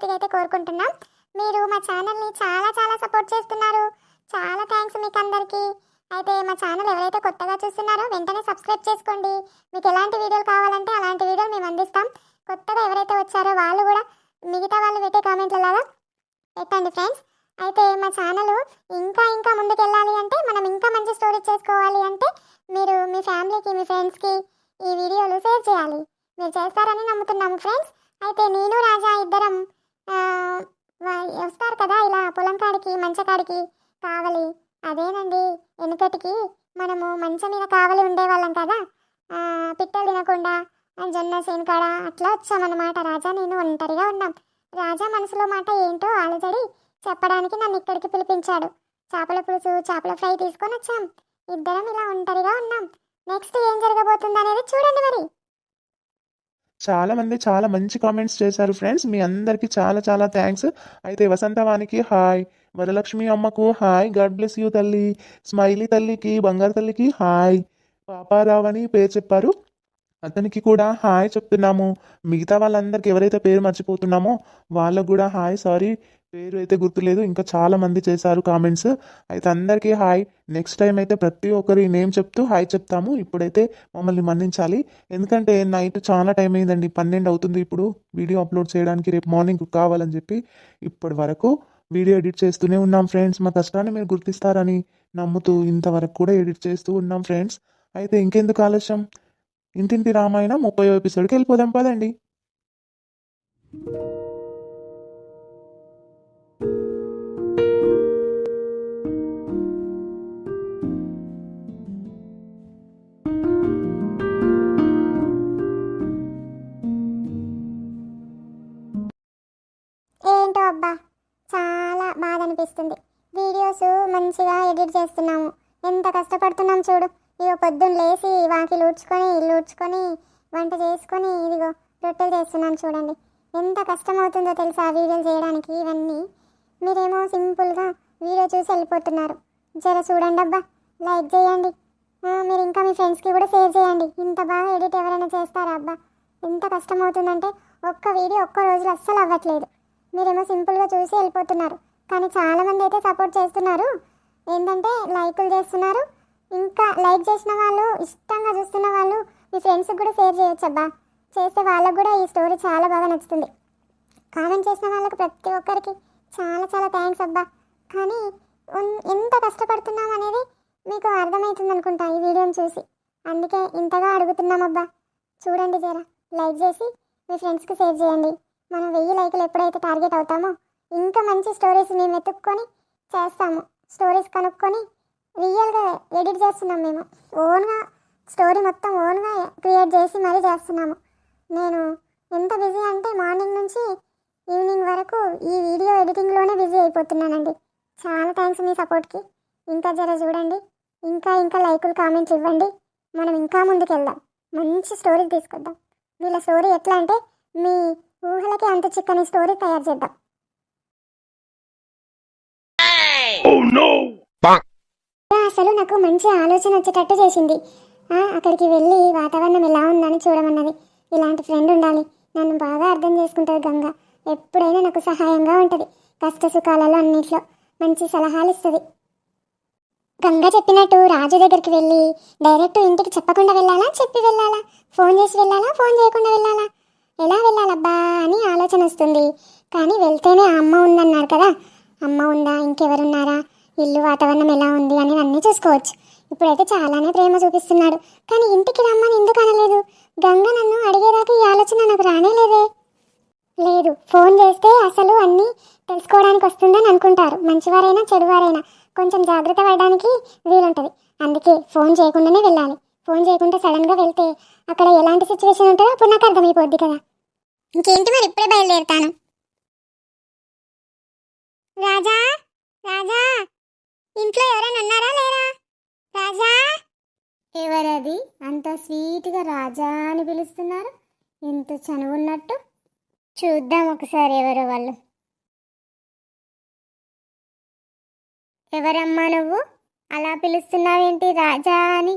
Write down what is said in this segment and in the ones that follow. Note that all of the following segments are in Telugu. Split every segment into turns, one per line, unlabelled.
మనస్ఫూర్తిగా అయితే కోరుకుంటున్నాం. మీరు మా ఛానల్ని చాలా చాలా సపోర్ట్ చేస్తున్నారు. చాలా థ్యాంక్స్ మీకు అందరికీ అయితే మా ఛానల్ ఎవరైతే కొత్తగా చూస్తున్నారో వెంటనే సబ్స్క్రైబ్ చేసుకోండి. మీకు ఎలాంటి వీడియోలు కావాలంటే అలాంటి వీడియోలు మేము అందిస్తాం. కొత్తగా ఎవరైతే వచ్చారో వాళ్ళు కూడా మిగతా వాళ్ళు పెట్టే కామెంట్లలాగా పెట్టండి ఫ్రెండ్స్. అయితే మా ఛానల్ ఇంకా ఇంకా ముందుకెళ్ళాలి అంటే మనం ఇంకా మంచి స్టోరీ చేసుకోవాలి అంటే మీరు మీ ఫ్యామిలీకి మీ ఫ్రెండ్స్కి ఈ వీడియోలు షేర్ చేయాలి. మీరు చేస్తారని నమ్ముతున్నాము ఫ్రెండ్స్. అయితే నేను రాజా ఇద్దరం వస్తారు కదా ఇలా పొలం కాడికి మంచ కాడికి కావలి. అదేనండి వెనుకటికి మనము మంచం మీద కావలి ఉండేవాళ్ళం కదా. పిట్టలు తినకుండా జొన్న సేనుకాడ అట్లా వచ్చామన్నమాట. రాజా నేను ఒంటరిగా ఉన్నాం. రాజా మనసులో మాట ఏంటో ఆలోచడి చెప్పడానికి నన్ను ఇక్కడికి పిలిపించాడు. చేపల పులుసు చేపల ఫ్రై తీసుకొని వచ్చాం. ఇద్దరం ఇలా ఒంటరిగా ఉన్నాం. నెక్స్ట్ ఏం జరగబోతుంది అనేది చూడండి మరి.
చాలా మంది చాలా మంచి కామెంట్స్ చేశారు ఫ్రెండ్స్ మీ అందరికీ చాలా చాలా థ్యాంక్స్ అయితే వసంతవానికి హాయ్ వరలక్ష్మి అమ్మకు హాయ్ గాడ్ బ్లెస్ యూ తల్లి స్మైలీ తల్లికి బంగారు తల్లికి హాయ్ పాపారావు అని పేరు చెప్పారు. అతనికి కూడా హాయ్ చెప్తున్నాము. మిగతా వాళ్ళందరికీ ఎవరైతే పేరు మర్చిపోతున్నామో వాళ్ళకు కూడా హాయ్ సారీ పేరు అయితే గుర్తులేదు. ఇంకా చాలా మంది చేశారు కామెంట్స్. అయితే అందరికీ హాయ్. నెక్స్ట్ టైం అయితే ప్రతి ఒక్కరి నేమ్ చెప్తూ హాయ్ చెప్తాము. ఇప్పుడైతే మమ్మల్ని మన్నించాలి. ఎందుకంటే నైట్ చాలా టైం అయిందండి. పన్నెండు అవుతుంది ఇప్పుడు. వీడియో అప్లోడ్ చేయడానికి రేపు మార్నింగ్ కావాలని చెప్పి ఇప్పటి వరకు వీడియో ఎడిట్ చేస్తూనే ఉన్నాం ఫ్రెండ్స్. మా కష్టాన్ని మీరు గుర్తిస్తారని నమ్ముతూ ఇంతవరకు కూడా ఎడిట్ చేస్తూ ఉన్నాం ఫ్రెండ్స్. అయితే ఇంకెందుకు ఆలస్యం? ఇంటింటి రామాయణ ముప్పై ఎపిసోడ్కి వెళ్ళిపోదాం పదండి.
ఏంటో అబ్బా చాలా బాధ అనిపిస్తుంది. వీడియోస్ మంచిగా ఎడిట్ చేస్తున్నాము. ఎంత కష్టపడుతున్నాం చూడు. ఇగో పొద్దున్న లేచి వాకిలు ఊడ్చుకొని ఇల్లు ఊడ్చుకొని వంట చేసుకొని ఇదిగో రొట్టెలు చేస్తున్నాను చూడండి. ఎంత కష్టమవుతుందో తెలుసా ఆ వీడియోలు చేయడానికి ఇవన్నీ? మీరేమో సింపుల్గా వీడియో చూసి వెళ్ళిపోతున్నారు. జర చూడండి అబ్బా లైక్ చేయండి. మీరు ఇంకా మీ ఫ్రెండ్స్కి కూడా షేర్ చేయండి. ఇంత బాగా ఎడిట్ ఎవరైనా చేస్తారా అబ్బా? ఎంత కష్టమవుతుందంటే ఒక్క వీడియో ఒక్క రోజులో అస్సలు అవ్వట్లేదు. మీరేమో సింపుల్గా చూసి వెళ్ళిపోతున్నారు. కానీ చాలామంది అయితే సపోర్ట్ చేస్తున్నారు. ఏంటంటే లైకులు చేస్తున్నారు ఇంకా లైక్ చేసిన వాళ్ళు ఇష్టంగా చూస్తున్న వాళ్ళు మీ ఫ్రెండ్స్కి కూడా షేర్ చేయొచ్చు అబ్బా చేస్తే వాళ్ళకు కూడా ఈ స్టోరీ చాలా బాగా నచ్చుతుంది. కామెంట్ చేసిన వాళ్ళకి ప్రతి ఒక్కరికి చాలా చాలా థ్యాంక్స్ అబ్బా. కానీ ఎంత కష్టపడుతున్నాం అనేది మీకు అర్థమవుతుంది అనుకుంటా ఈ వీడియోని చూసి. అందుకే ఇంతగా అడుగుతున్నాం అబ్బా. చూడండి జరా లైక్ చేసి మీ ఫ్రెండ్స్కి షేర్ చేయండి. మనం వెయ్యి లైకులు ఎప్పుడైతే టార్గెట్ అవుతామో ఇంకా మంచి స్టోరీస్ మేము వెతుక్కొని చేస్తాము. స్టోరీస్ కనుక్కొని రియల్గా ఎడిట్ చేస్తున్నాం మేము. ఓన్గా స్టోరీ మొత్తం ఓన్గా క్రియేట్ చేసి మరీ చేస్తున్నాము. నేను ఎంత బిజీ అంటే మార్నింగ్ నుంచి ఈవినింగ్ వరకు ఈ వీడియో ఎడిటింగ్లోనే బిజీ అయిపోతున్నానండి. చాలా థ్యాంక్స్ మీ సపోర్ట్కి. ఇంకా జర చూడండి. ఇంకా ఇంకా లైకులు కామెంట్లు ఇవ్వండి. మనం ఇంకా ముందుకెళ్దాం. మంచి స్టోరీ తీసుకొద్దాం. వీళ్ళ స్టోరీ ఎట్లా అంటే మీ ఊహలకి అంత చిక్కని స్టోరీ తయారు చేద్దాం. అసలు నాకు మంచి ఆలోచన వచ్చేటట్టు చేసింది. అక్కడికి వెళ్ళి వాతావరణం ఎలా ఉందని చూడమన్నది. ఇలాంటి ఫ్రెండ్ ఉండాలి. నన్ను బాగా అర్థం చేసుకుంటుంది గంగ. ఎప్పుడైనా నాకు సహాయంగా ఉంటుంది. కష్ట సుఖాలలో అన్నిట్లో మంచి సలహాలు ఇస్తుంది. గంగ చెప్పినట్టు రాజు దగ్గరికి వెళ్ళి డైరెక్ట్ ఇంటికి చెప్పకుండా వెళ్ళాలా? చెప్పి వెళ్ళాలా? ఫోన్ చేసి వెళ్ళాలా? ఫోన్ చేయకుండా వెళ్ళాలా? ఎలా వెళ్ళాలబ్బా అని ఆలోచన వస్తుంది. కానీ వెళ్తేనే అమ్మ ఉందన్నారు కదా. అమ్మ ఉందా? ఇంకెవరున్నారా? ఇల్లు వాతావరణం ఎలా ఉంది అని అన్నీ చూసుకోవచ్చు. ఇప్పుడైతే చాలానే ప్రేమ చూపిస్తున్నాడు. కానీ ఇంటికి రమ్మని ఎందుకు అనలేదు? గంగ నన్ను అడిగేదాకా ఈ ఆలోచన నాకు రానే లేదే. లేదు ఫోన్ చేస్తే అసలు అన్నీ తెలుసుకోవడానికి వస్తుందని అనుకుంటారు. మంచివారైనా చెడువారైనా కొంచెం జాగ్రత్త పడడానికి వీలుంటుంది. అందుకే ఫోన్ చేయకుండానే వెళ్ళాలి. ఫోన్ చేయకుండా సడన్గా వెళ్తే అక్కడ ఎలాంటి సిచ్యువేషన్ ఉంటుందో అప్పుడు నాకు అర్థమైపోద్ది కదా. ఇంకేంటి మరి ఇప్పుడే బయలుదేరుతాను. రాజా? రాజా? ఇంట్లో ఎవరైనా ఉన్నారా లేరా? రాజా? ఎవరది? అంత స్వీట్గా రాజా అని పిలుస్తున్నారు. ఇంత చనువున్నట్టు. చూద్దాం ఒకసారి ఎవరు వాళ్ళు. ఎవరమ్మా నువ్వు? అలా పిలుస్తున్నావేంటి రాజా అని?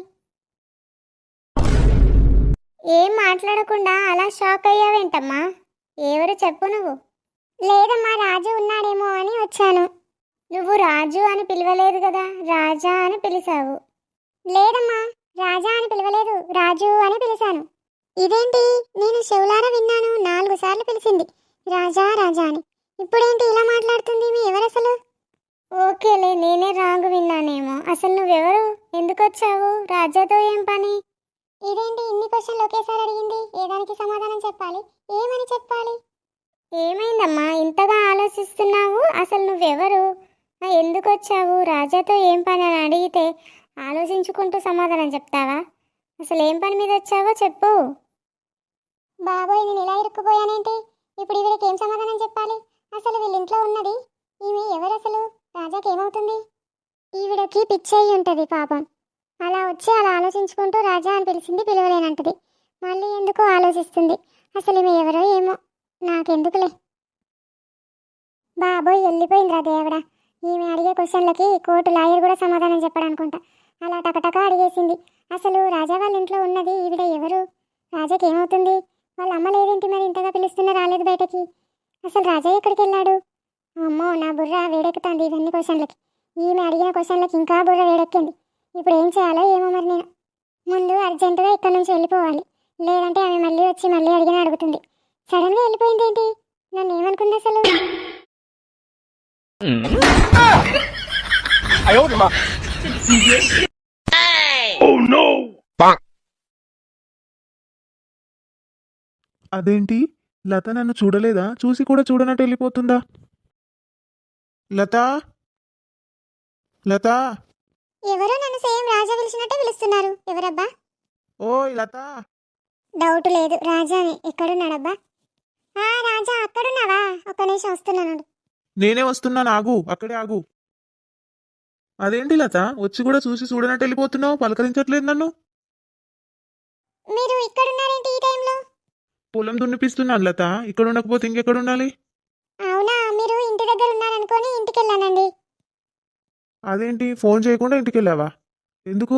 ఏం మాట్లాడకుండా అలా షాక్ అయ్యావేంటమ్మా? ఎవరు చెప్పు నువ్వు? లేదమ్మా రాజు ఉన్నాడేమో అని వచ్చాను. నువ్వు రాజు అని పిలవలేదు కదా రాజా అని పిలిచావు. లేదమ్మా రాజా అని పిలవలేదు రాజు అని పిలిచాను. ఇదేంటి? నేను చెవులారా విన్నాను నాలుగు సార్లు పిలిచింది రాజా రాజా అని. ఇప్పుడేంటి ఇలా మాట్లాడుతుంది మీ ఎవరసలు? ఓకేలే నేనే రాంగ్ విన్నానేమో. అసలు నువ్వెవరు? ఎందుకు వచ్చావు రాజాతో ఏం పని? ఇదేంటి ఇన్ని క్వశ్చన్లు ఒకేసారి అడిగింది? ఏదానికి సమాధానం చెప్పాలి? ఏమని చెప్పాలి? ఏమైందమ్మా ఇంతగా ఆలోచిస్తున్నావు? అసలు నువ్వెవరు? ఎందుకు వచ్చావు రాజాతో ఏం పని అని అడిగితే ఆలోచించుకుంటూ సమాధానం చెప్తావా? అసలు ఏం పని మీద వచ్చావో చెప్పు. బాబోయ్ నేను ఇలా ఇరుక్కుపోయానేంటి? ఇప్పుడు ఈవిడకి ఏం సమాధానం చెప్పాలి? అసలు వీళ్ళింట్లో ఉన్నది ఈమె ఎవరు అసలు రాజాకి ఏమవుతుంది ఈవిడకి పిచ్చయి ఉంటుంది పాపం. అలా వచ్చి అలా ఆలోచించుకుంటూ రాజా అని పిలిచింది పిలవలేనంటది. మళ్ళీ ఎందుకో ఆలోచిస్తుంది? అసలు ఈమె ఎవరో ఏమో? నాకెందుకులే. బాబోయ్ వెళ్ళిపోయిందిరా దేవుడా. ఈమె అడిగే క్వశ్చన్లకి కోర్టు లాయర్ కూడా సమాధానం చెప్పడనుకుంటా. అలా టకటక అడిగేసింది. అసలు రాజా వాళ్ళ ఇంట్లో ఉన్నది ఈవిడ ఎవరు? రాజాకి ఏమవుతుంది? వాళ్ళ అమ్మ లేదేంటి మరి ఇంతగా పిలుస్తున్నా రాలేదు బయటకి? అసలు రాజా ఎక్కడికి వెళ్ళాడు? అమ్మో నా బుర్ర వేడెక్కుతుంది ఇవన్నీ క్వశ్చన్లకి. ఈమె అడిగిన క్వశ్చన్లకి ఇంకా బుర్ర వేడెక్కింది. ఇప్పుడు ఏం చేయాలో ఏమో మరి నేను. ముందు అర్జెంటుగా ఇక్కడ నుంచి వెళ్ళిపోవాలి. లేదంటే ఆమె మళ్ళీ వచ్చి మళ్ళీ అడిగిన అడుగుతుంది. సడన్గా వెళ్ళిపోయింది ఏంటి నన్ను ఏమనుకుంది అసలు?
哎呦我的妈！Oh no！
అదేంటి లత నన్ను చూడలేదా చూసి కూడా చూడనట్టు వెళ్ళిపోతుందా లత లత
ఎవరో నన్ను సేమ్ రాజా పిలిచినట్టే పిలుస్తున్నారు ఎవరబ్బా
ఓయ్ లత
డౌట్ లేదు రాజానే ఎక్కడున్నాడబ్బా ఆ రాజా అక్కడున్నావా ఒక్క నిమిషం వస్తున్నాను
నేనే వస్తున్నాను ఆగు అక్కడే ఆగు. అదేంటి లత? వచ్చి కూడా చూసి చూడనట్టు వెళ్ళిపోతున్నావు? పలకరించట్లేదు నన్ను?
మీరు ఇక్కడున్నారేంటి ఈ టైంలో?
పొలం దున్నిపిస్తున్నాను లత. ఇక్కడ ఉండకపోతే ఇంకెక్కడ ఉండాలి?
అవునా మీరు ఇంటి దగ్గర ఉన్నారనుకొని ఇంటికి వెళ్ళానండి
అదేంటి? ఫోన్ చేయకుండా ఇంటికి వెళ్ళావా ఎందుకు?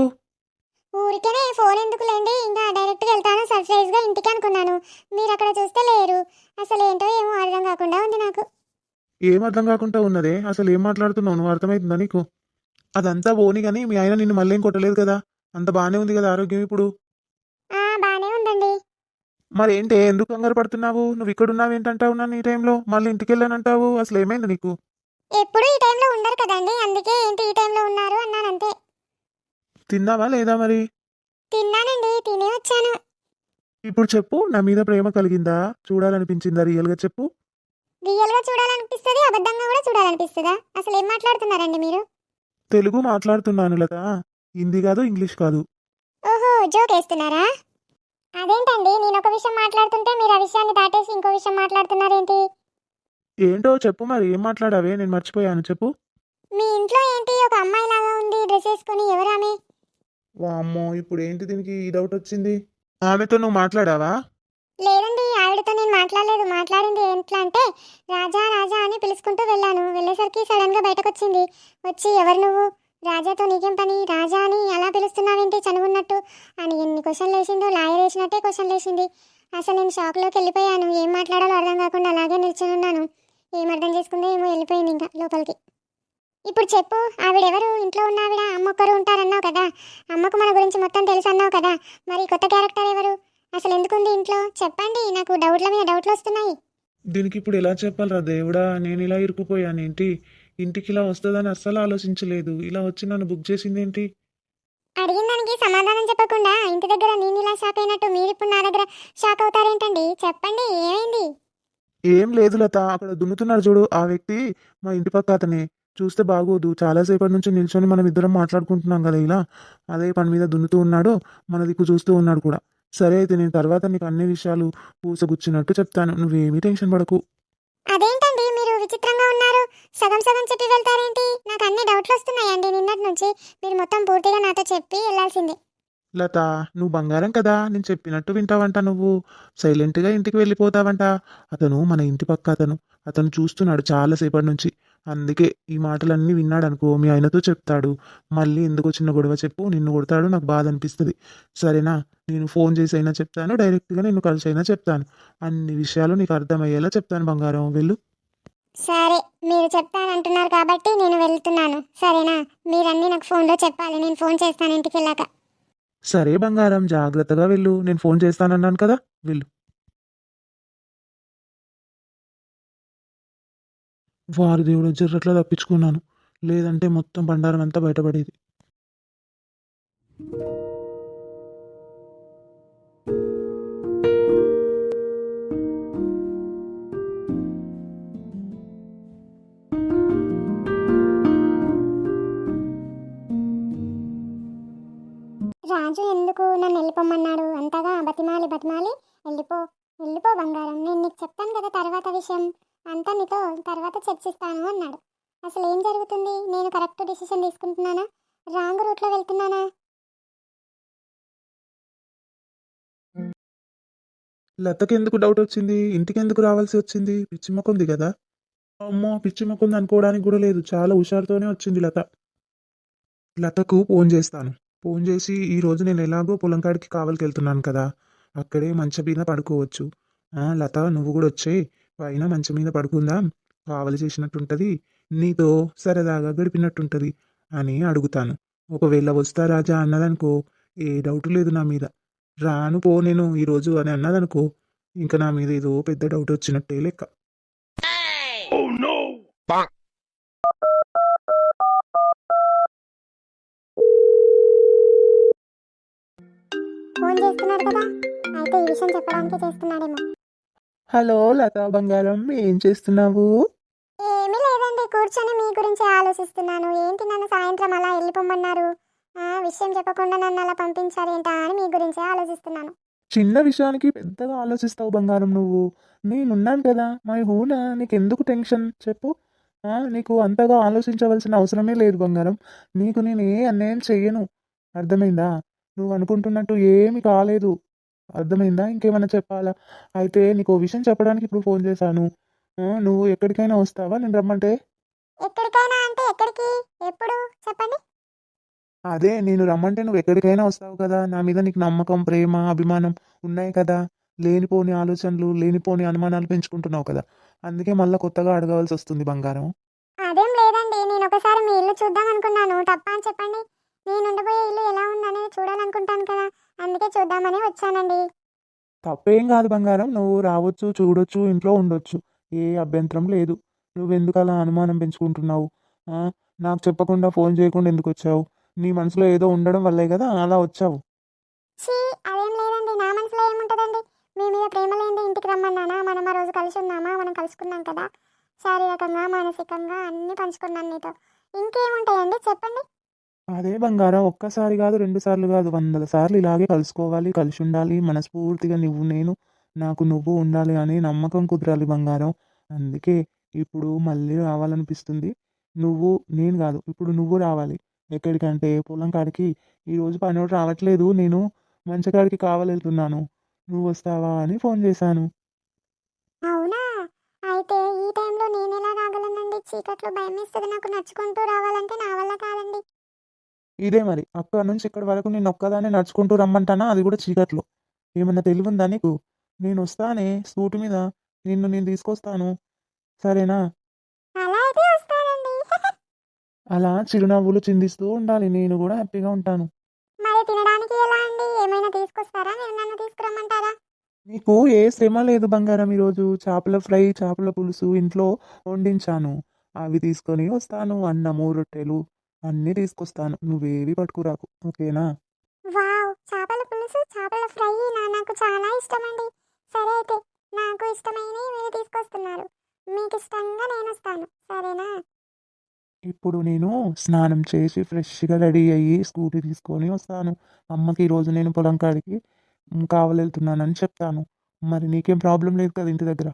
ఊరికేనే ఫోన్ ఎందుకులేండి? ఇంకా డైరెక్ట్గా వెళ్తాను సర్ప్రైజ్గా ఇంటికి అనుకున్నాను. మీరు అక్కడ చూస్తే లేరు. అసలు ఏంటో ఏమో అర్థం కాకుండా ఉంది నాకు.
ఏం అర్థం కాకుండా ఉన్నదే? అసలు ఏం మాట్లాడుతున్నావు? నువ్వు అర్థమవుతుందా నీకు? అదంతా పోని కానీ మీ ఆయన నిన్ను మళ్ళీ ఏం కొట్టలేదు కదా? అంత బాగానే ఉంది కదా ఆరోగ్యం ఇప్పుడు?
బానే ఉందండి.
మరి ఏంటి ఎందుకు కంగారు పడుతున్నావు? నువ్వు ఇక్కడ ఉన్నావు ఏంటంటావు నన్ను ఈ టైంలో? మళ్ళీ ఇంటికి వెళ్ళానంటావు అసలు ఏమైంది నీకు?
ఎప్పుడు ఈ టైంలో ఉండరు కదండి. అందుకే ఏంటి ఈ టైంలో ఉన్నారు అన్నాను అంతే
తిన్నావా లేదా మరి?
తిన్నానండి. తినే వచ్చాను.
ఇప్పుడు చెప్పు నా మీద ప్రేమ కలిగిందా? చూడాలనిపించిందా? రియల్గా చెప్పు.
రియల్గా చూడాలనిపిస్తుంది అబద్ధంగా కూడా చూడాలనిపిస్తుందా? అసలు ఏం మాట్లాడుతున్నారండి మీరు?
తెలుగు మాట్లాడుతున్నాను లత. హిందీ కాదు ఇంగ్లీష్ కాదు.
ఓహో జోక్ వేస్తున్నారా? అదేంటండి నేను ఒక విషయం మాట్లాడుతుంటే మీరు ఆ విషయాన్ని దాటేసి ఇంకో విషయం మాట్లాడుతున్నారేంటి?
ఏంటో చెప్పు మరి ఏం మాట్లాడావే? నేను మర్చిపోయాను చెప్పు.
మీ ఇంట్లో ఏంటి? ఒక అమ్మాయి లాగా ఉంది డ్రెస్ వేసుకుని ఎవరామె
వామ్మో ఇప్పుడు ఏంటి దీనికి ఈ డౌట్ వచ్చింది? ఆమెతో నువ్వు మాట్లాడావా?
లేదండి ఆవిడతో నేను మాట్లాడలేదు. మాట్లాడింది ఎట్లా అంటే రాజా రాజా అని పిలుచుకుంటూ వెళ్ళాను. వెళ్ళేసరికి సడన్గా బయటకొచ్చింది. బయటకు వచ్చింది వచ్చి ఎవరు నువ్వు? రాజాతో నీకేం పని? రాజా అని ఎలా పిలుస్తున్నావేంటి? చనువున్నట్టు? అని ఎన్ని క్వశ్చన్లు వేసిందో లాయర్ వేసినట్టే క్వశ్చన్లు వేసింది. అసలు నేను షాక్లోకి వెళ్ళిపోయాను. ఏం మాట్లాడాలో అర్థం కాకుండా అలాగే నిల్చొని ఉన్నాను ఏం అర్థం చేసుకుందో ఏమో వెళ్ళిపోయింది ఇంకా లోపలికి. ఇప్పుడు చెప్పు ఆవిడెవరు? ఇంట్లో ఉన్న ఆవిడ? అమ్మ ఒక్కరు ఉంటారన్నావు కదా. అమ్మకు మన గురించి మొత్తం తెలుసు అన్నావు కదా. మరి కొత్త క్యారెక్టర్ ఎవరు? అసలు ఎందుకుంది ఇంట్లో? చెప్పండి నాకు డౌట్ల మీద డౌట్లు వస్తున్నాయి
దీనికి ఇప్పుడు ఎలా చెప్పాలరా దేవుడా? నేను ఇలా ఇరుక్కుపోయానేంటి? ఇంటికి ఇలా వస్తుందని అస్సలు ఆలోచించలేదు. ఇలా వచ్చి నన్ను బుక్ చేసిందేంటి?
అడిగిన దానికి సమాధానం చెప్పకుండా ఇంటి దగ్గర నేను ఇలా షాక్ అయినట్టు మీరు ఇప్పుడు నా దగ్గర షాక్ అవుతారేంటండి? చెప్పండి ఏమైంది?
ఏం లేదు లత అక్కడ దున్నుతున్నాడు చూడు ఆ వ్యక్తి మా ఇంటి పక్క అతనే. చూస్తే బాగోదు చాలాసేపటి నుంచి నిల్చొని మనం ఇద్దరం మాట్లాడుకుంటున్నాం కదా ఇలా. అదే పని మీద దున్నుతూ ఉన్నాడు మన దిక్కు చూస్తూ ఉన్నాడు కూడా. సరే అయితే నేను తర్వాత నీకు అన్ని విషయాలు పూసగుచ్చినట్టు చెప్తాను. నువ్వేమీ టెన్షన్ పడకు.
అదేంటండి? మీరు విచిత్రంగా ఉన్నారు. సగం సగం చెప్పి వెళ్తారేంటి? నాకు అన్ని డౌట్లు వస్తున్నాయండి. నిన్నటి నుంచి మీరు మొత్తం పూర్తిగా నాతో చెప్పి వెళ్ళాల్సిందే.
లత నువ్వు బంగారం కదా? నేను చెప్పినట్టు వింటావంట నువ్వు. సైలెంట్గా ఇంటికి వెళ్ళిపోతావంట. అతను మన ఇంటి పక్క అతను. అతను చూస్తున్నాడు చాలాసేపటి నుంచి. అందుకే ఈ మాటలన్నీ విన్నాడు అనుకో మీ ఆయనతో చెప్తాడు. మళ్ళీ ఎందుకు చిన్న గొడవ చెప్పు నిన్ను కొడతాడు నాకు బాధ అనిపిస్తుంది. సరేనా? నేను ఫోన్ చేసి అయినా చెప్తాను డైరెక్ట్గా నిన్ను కలిసి అయినా చెప్తాను. అన్ని విషయాలు నీకు అర్థమయ్యేలా చెప్తాను బంగారం. వెళ్ళు.
సరే మీరు చెప్తానంటున్నారు కాబట్టి నేను వెళ్తున్నాను. సరేనా? మీరన్నీ నాకు ఫోన్లో చెప్పాలి. నేను ఫోన్ చేస్తాను ఇంటికి వెళ్ళాక
సరే బంగారం జాగ్రత్తగా వెళ్ళు. నేను ఫోన్ చేస్తానన్నాను కదా? వెళ్ళు. వారి దేవుడు జర్రట్లా తప్పించుకున్నాను. లేదంటే మొత్తం బండారం అంతా బయటపడేది.
రాజు ఎందుకు నన్ను వెళ్ళిపోమన్నాడు? అంతగా బతిమాలి బతిమాలి. వెళ్ళిపో వెళ్ళిపో బంగారం. నేను నీకు చెప్తాను కదా తర్వాత విషయం. అంతా నీతో తర్వాత చర్చిస్తాను అన్నాడు. అసలు ఏం జరుగుతుంది? నేను కరెక్ట్ డిసిషన్ తీసుకుంటున్నానా? రాంగ్ రూట్లో వెళ్తున్నానా?
లతకి ఎందుకు డౌట్ వచ్చింది? ఇంటికి ఎందుకు రావాల్సి వచ్చింది? పిచ్చి మొక్కుంది కదా? అమ్మో పిచ్చి మొక్కుంది అనుకోవడానికి కూడా లేదు. చాలా హుషారుతోనే వచ్చింది లత. లతకు ఫోన్ చేస్తాను. ఫోన్ చేసి ఈ రోజు నేను ఎలాగో పొలం కాడికి కావలికి వెళ్తున్నాను కదా. అక్కడే మంచం మీద పడుకోవచ్చు లత నువ్వు కూడా వచ్చే పైన మంచం మీద పడుకుందాం. కావలి చేసినట్టుంటది. నీతో సరదాగా గడిపినట్టుంటది అని అడుగుతాను. ఒకవేళ వస్తా రాజా అన్నదనుకో ఏ డౌట్ లేదు నా మీద. రాను పో నేను ఈరోజు అని అన్నదనుకో ఇంకా నా మీద ఏదో పెద్ద డౌట్ వచ్చినట్టే లెక్క.
ఫోన్ చేస్తున్నాడు కదా. అయితే ఈ విషయం చెప్పడానికి చేస్తున్నాడేమో.
హలో లతా బంగారం ఏం చేస్తున్నావు?
ఏమీ లేదండి కూర్చొని మీ గురించి ఆలోచిస్తున్నాను. ఏంటి నన్ను సాయంత్రం అలా వెళ్ళిపోమన్నారు ఆ, విషయం చెప్పకుండా నన్ను అలా పంపించారేంటా అని మీ గురించే ఆలోచిస్తున్నాను.
చిన్న విషయానికి పెద్దగా ఆలోచిస్తావు బంగారం నువ్వు. నేనున్నాను కదా మై హూనా నీకెందుకు టెన్షన్? చెప్పు. ఆ, నీకు అంతగా ఆలోచించవలసిన అవసరమే లేదు బంగారం. నీకు నేను ఏ అన్యాయం చెయ్యను అర్థమైందా? నువ్వు అనుకుంటున్నట్టు ఏమి కాలేదు. అర్థమైందా? ఇంకేమైనా చెప్పాలా? అయితే నీకు విషయం చెప్పడానికి ఇప్పుడు ఫోన్ చేశాను. నువ్వు ఎక్కడికైనా వస్తావా? నేను రమ్మంటే?
ఎక్కడికైనా అంటే ఎక్కడికి? ఎప్పుడు? చెప్పండి.
అదే నేను రమ్మంటే నువ్వు ఎక్కడికైనా వస్తావు కదా? నా మీద నీకు నమ్మకం ప్రేమ అభిమానం ఉన్నాయి కదా? లేనిపోని ఆలోచనలు లేనిపోని అనుమానాలు పెంచుకుంటున్నావు కదా? అందుకే మళ్ళీ కొత్తగా అడగవలసి వస్తుంది బంగారం.
అదేం లేదండి. నేను ఒకసారి మీ ఇల్లు చూద్దాం అనుకున్నాను. తప్ప అని చెప్పండి. నేను ఉండబోయే ఇల్లు ఎలా ఉందనేది చూడాలనుకుంటాను కదా? అందుకే చూద్దామని వచ్చానండి.
తప్పేం కాదు బంగారం. నువ్వు రావచ్చు చూడొచ్చు ఇంట్లో ఉండొచ్చు. ఏ అభ్యంతరం లేదు. నువ్వెందుకు అలా అనుమానం పెంచుకుంటున్నావు? నాకు చెప్పకుండా ఫోన్ చేయకుండా ఎందుకు వచ్చావు? నీ మనసులో ఏదో ఉండడం వల్లే కదా అలా వచ్చావు.
అదేం లేదండి. నా మనసులో ఏముంటుందండి? మీ మీద ప్రేమ లేనిదే ఇంటికి రమ్మన్నానా? మనం ఆ రోజు కలిసి ఉన్నామా మనం కలుసుకున్నాం కదా? శారీరకంగా మానసికంగా అన్నీ పంచుకున్నాను నీతో. ఇంకేముంటాయండి? చెప్పండి.
అదే బంగారం ఒక్కసారి కాదు రెండు సార్లు కాదు వందల సార్లు ఇలాగే కలుసుకోవాలి కలిసి ఉండాలి మనస్ఫూర్తిగా నువ్వు నేను నాకు నువ్వు ఉండాలి అనే నమ్మకం కుదరాలి బంగారం. అందుకే ఇప్పుడు మళ్ళీ రావాలనిపిస్తుంది. నువ్వు నేను కాదు ఇప్పుడు నువ్వు రావాలి. ఎక్కడికంటే పొలం కాడికి. ఈరోజు పనివాడు రావట్లేదు నేను మంచకాడికి కాడికి వెళ్తున్నాను నువ్వు వస్తావా అని ఫోన్ చేశాను.
అవునా? అయితే ఈ టైంలో నేను ఎలా రాగలనండి చీకట్లో భయం వేస్తుంది నాకు నడుచుకుంటూ రావాలంటే నా వల్ల కాదండి.
ఇదే మరి. అక్కడ నుంచి ఇక్కడి వరకు నేను ఒక్కదాన్ని నడుచుకుంటూ రమ్మంటానా? అది కూడా చీకట్లో. ఏమన్నా తెలివి ఉందా నీకు? నేను వస్తానే స్కూటీ మీద. నిన్ను నేను తీసుకొస్తాను. సరేనా?
అలా
చిరునవ్వులు చిందిస్తూ ఉండాలి. నేను కూడా హ్యాపీగా ఉంటాను. నీకు ఏ శ్రమ లేదు బంగారం ఈరోజు. చేపల ఫ్రై చేపల పులుసు ఇంట్లో వండించాను. అవి తీసుకొని వస్తాను. అన్నము రొట్టెలు అన్నీ తీసుకొస్తాను. నువ్వేవి పట్టుకురాకు. ఓకేనా?
వావ్! చేపల పులుసు చేపల ఫ్రై నా నాకు చాలా ఇష్టమండి. సరే అయితే నాకు ఇష్టమైనవి మీరు తీసుకొస్తున్నారు. మీకు ఇష్టంగా నేను వస్తాను సరేనా?
ఇప్పుడు నేను స్నానం చేసి ఫ్రెష్గా రెడీ అయ్యి స్కూటీ తీసుకొని వస్తాను. అమ్మకి ఈరోజు నేను పొలం కాడికి మ్, కావలి వెళ్తున్నానని చెప్తాను. మరి నీకేం ప్రాబ్లం లేదు కదా ఇంటి దగ్గర?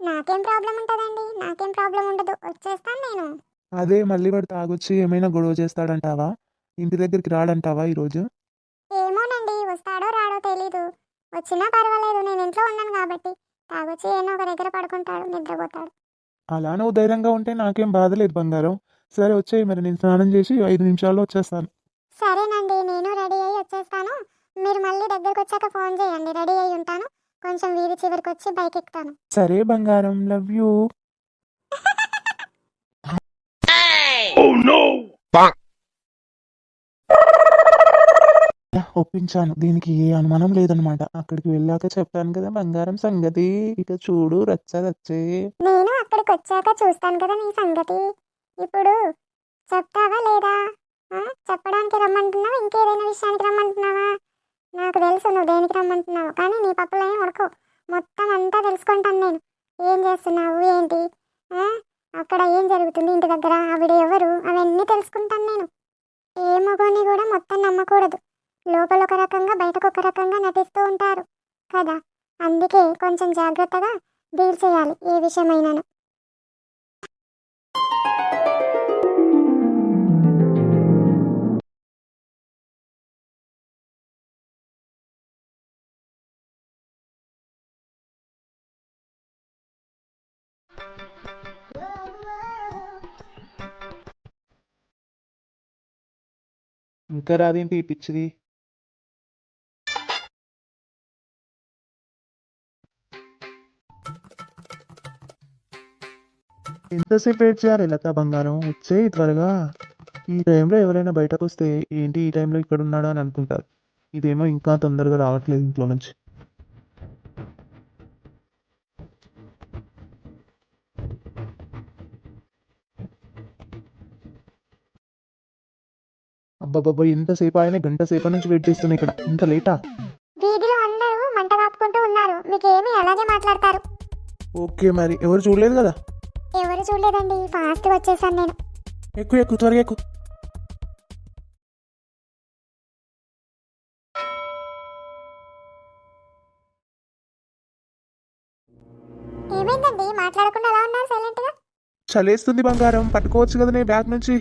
నాకేం ప్రాబ్లం ఉంటుందండి. నాకేం ప్రాబ్లం ఉండదు. వచ్చేస్తాను నేను.
అదే మళ్ళీ వాడు తాగొచ్చి ఏమైనా గొడవ చేస్తాడంటావా? ఇంటి దగ్గరికి రాడంటావా ఈరోజు?
ఏమోనండి వస్తాడో రాడో తెలీదు. వచ్చినా పర్వాలేదు నేను ఇంట్లో ఉన్నాను కాబట్టి. తాగొచ్చి ఏమో ఒక దగ్గర పడుకుంటాడు నిద్రపోతాడు.
అలా నువ్వు ధైర్యంగా ఉంటే నాకేం బాధ లేదు బంగారం. సరే వచ్చేయి మరి నేను స్నానం చేసి ఐదు నిమిషాల్లో వచ్చేస్తాను.
సరేనండి నేను రెడీ అయ్యి వచ్చేస్తాను. మీరు మళ్ళీ దగ్గరకు వచ్చాక ఫోన్ చేయండి. రెడీ అయ్యి ఉంటాను. కొంచెం వీధి చివరికి వచ్చి బైక్ ఎక్కుతాను.
సరే బంగారం లవ్ యూ. ఒప్పించాను. దీనికి ఏ అనుమానం లేదనమాట అక్కడికి వెళ్ళాక చెప్పాను కదా బంగారం సంగతి. ఇక చూడు రచ్చ రచ్చే.
నేను అక్కడికి వచ్చాక చూస్తాను కదా నీ సంగతి. ఇప్పుడు చెప్తావా లేదా? చెప్పడానికి రమ్మంటున్నావా? ఇంకేదైనా విషయానికి రమ్మంటున్నావా? నాకు తెలుసు నువ్వు దేనికి రమ్మంటున్నావు. కానీ నీ పప్పులో ఏం మొత్తం అంతా తెలుసుకుంటాను నేను. ఏం చేస్తున్నావు? ఏంటి? అక్కడ ఏం జరుగుతుంది ఇంటి దగ్గర? ఆవిడ ఎవరు? అవన్నీ తెలుసుకుంటాను నేను. ఏ మగోని కూడా మొత్తం నమ్మకూడదు. లోపల ఒక రకంగా బయటకు ఒక రకంగా నటిస్తూ ఉంటారు కదా? అందుకే కొంచెం జాగ్రత్తగా డీల్ చేయాలి ఏ విషయమైనాను.
ఇంకా రాదేంటి ఈ పిచ్చిది? ఎంతసేపు వెయిట్ చేయాలి లత బంగారం? వచ్చే త్వరగా. ఈ టైంలో ఎవరైనా బయటకు వస్తే ఏంటి ఈ టైంలో ఇక్కడ ఉన్నాడు అని అనుకుంటారు. ఇదేమో ఇంకా తొందరగా రావట్లేదు ఇంట్లో నుంచి. అబ్బాబ్బా ఎంతసేపు ఆయన గంట సేపటి నుంచి వెయిట్ చేస్తున్నా ఇక్కడ. ఇంత లేటా
వీధిలో అందరూ మంట కాపుకుంటూ ఉన్నారు. మీకు ఏమి అలాగే మాట్లాడతారు.
ఓకే మరి ఎవరు చూడలేదు కదా?
ఎవరు చూడలేదండి ఫాస్ట్ వచ్చేసాను నేను.
ఎక్కువ ఎక్కువ త్వరగా ఎక్కువ
ఏమైందండి? మాట్లాడకుండా అలా ఉన్నారు సైలెంట్గా?
చలేస్తుంది బంగారం పట్టుకోవచ్చు కదా నీ బ్యాగ్ నుంచి?